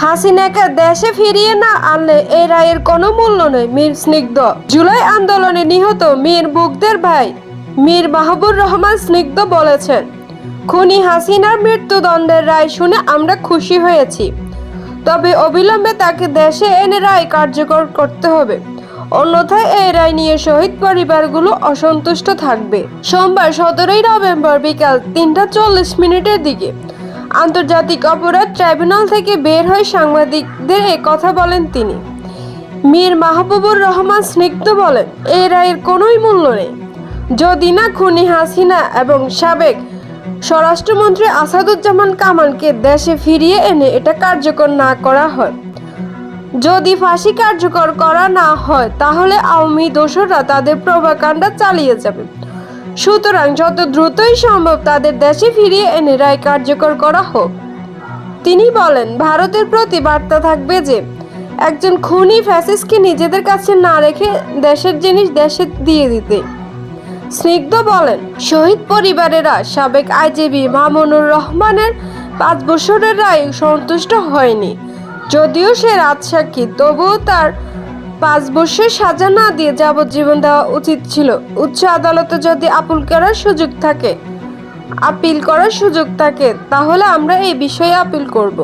হাসিনাকে দেশে ফিরিয়ে না আনলে এই রায়ের কোনো মূল্য নেই, মীর স্নিগ্ধ। জুলাই আন্দোলনে নিহত মীর বুকদের ভাই মীর মাহবুর রহমান স্নিগ্ধ বলেছেন, খুনি হাসিনার মৃত্যুদণ্ডের রায় শুনে আমরা খুশি হয়েছি। তবে অবিলম্বে তাকে দেশে এনে রায় কার্যকর করতে হবে। অন্যথায় এই রায় নিয়ে শহীদ পরিবারগুলো অসন্তুষ্ট থাকবে। সোমবার সতেরোই নভেম্বর বিকাল তিনটা চল্লিশ মিনিটের দিকে আন্তর্জাতিক অপরাধ ট্রাইব্যুনাল থেকে বের হয়ে সাংবাদিকদের কথা বলেন তিনি। মীর মাহবুবুর রহমান স্নিগ্ধ বলেন এই রায়ের কোনোই মূল্য নেই। যদি না খুনি হাসিনা এবং সাবেক স্বরাষ্ট্রমন্ত্রী আসাদুজ্জামান কামালকে দেশে ফিরিয়ে এনে এটা কার্যকর না করা হয়। যদি ফাঁসি কার্যকর করা না হয়, তাহলে আওয়ামী দোসররা তাদের প্রভাকাণ্ডা চালিয়ে যাবে। সুতরাং যত দ্রুতই সম্ভব তাদের দেশে ফিরিয়ে এনে রায় কার্যকর করা হোক। তিনি বলেন, ভারতের প্রতি বার্তা থাকবে যে, একজন খুনি ফ্যাসিস্টকে নিজেদের কাছে না রেখে দেশের জিনিস দেশে দিয়ে দিতে। স্নিগ্ধ বলেন, শহীদ পরিবারেরা সাবেক আইজিবি মামুনুর রহমানের পাঁচ বছরের রায় সন্তুষ্ট হয়নি। যদিও সে রাজসাক্ষী, তবুও তার পাঁচ বছর সাজা না দিয়ে যাবজ্জীবন দেওয়া উচিত ছিল। উচ্চ আদালতে যদি আপিল করার সুযোগ থাকে, আপিল করার সুযোগ থাকে, তাহলে আমরা এই বিষয়ে আপিল করব।